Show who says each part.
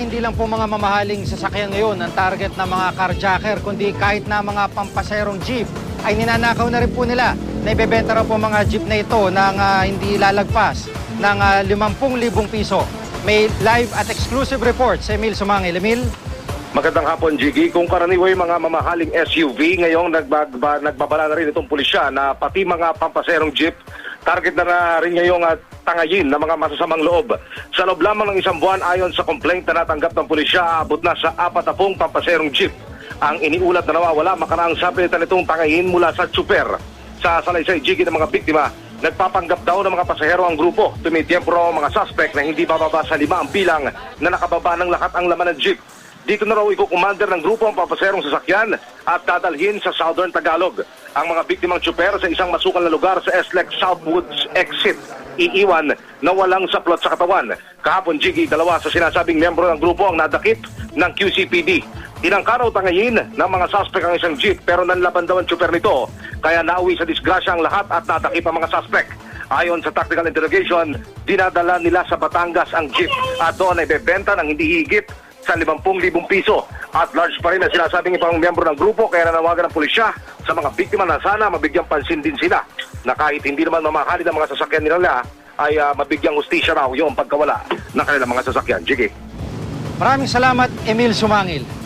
Speaker 1: hindi lang po mga mamahaling sasakyan ngayon ang target ng mga carjacker, kundi kahit na mga pampaserong jeep ay ninanakaw na rin po nila. Naibebenta raw po mga jeep na ito ng ah, hindi lalagpas ng ah, 50,000 piso. May live at exclusive report sa Emil Sumangil. Emil?
Speaker 2: Magandang hapon, Jiggy. Kung karaniway mga mamahaling SUV, ngayong nagbagba, nagbabala na rin itong pulisya na pati mga pampaserong jeep, target na, na rin ngayong at tangayin ng mga masasamang loob. Sa loob lamang ng isang buwan, ayon sa complaint na natanggap ng pulisya, abot na sa apat na pong pampaserong jeep. Ang iniulat na nawawala makaraang sapilitan itong tangayin mula sa tsuper. Sa salaysay Jiggy ng mga biktima, nagpapanggap daw ng mga pasahero ang grupo. Tumitiyempo raw mga suspect na hindi bababa sa lima ang bilang na nakababa ng lahat ang laman ng jeep. Dito na raw iko-commander ng grupo ang papaserong sasakyan at dadalhin sa Southern Tagalog. Ang mga biktimang tsuper sa isang masukal na lugar sa SLEC Southwoods exit. Iiwan na walang saplot sa katawan. Kahapon, Jiggy, dalawa sa sinasabing membro ng grupo ang nadakip ng QCPD. Tinangka raw tangayin ng mga suspect ang isang jeep pero nanlaban daw ang tsuper nito. Kaya nauwi sa disgrasya ang lahat at nadakip ang mga suspect. Ayon sa tactical interrogation, dinadala nila sa Batangas ang jeep at doon ay bebenta ng hindi higit sa 50,000 piso. At large pa rin ang sinasabing ibang miyembro ng grupo kaya nanawagan ng pulisya sa mga biktima na sana mabigyang pansin din sila na kahit hindi naman mamahali ng mga sasakyan nila ay ah, mabigyang hustisya raw yung pagkawala ng kanilang mga sasakyan. Jiggy.
Speaker 1: Maraming salamat, Emil Sumangil.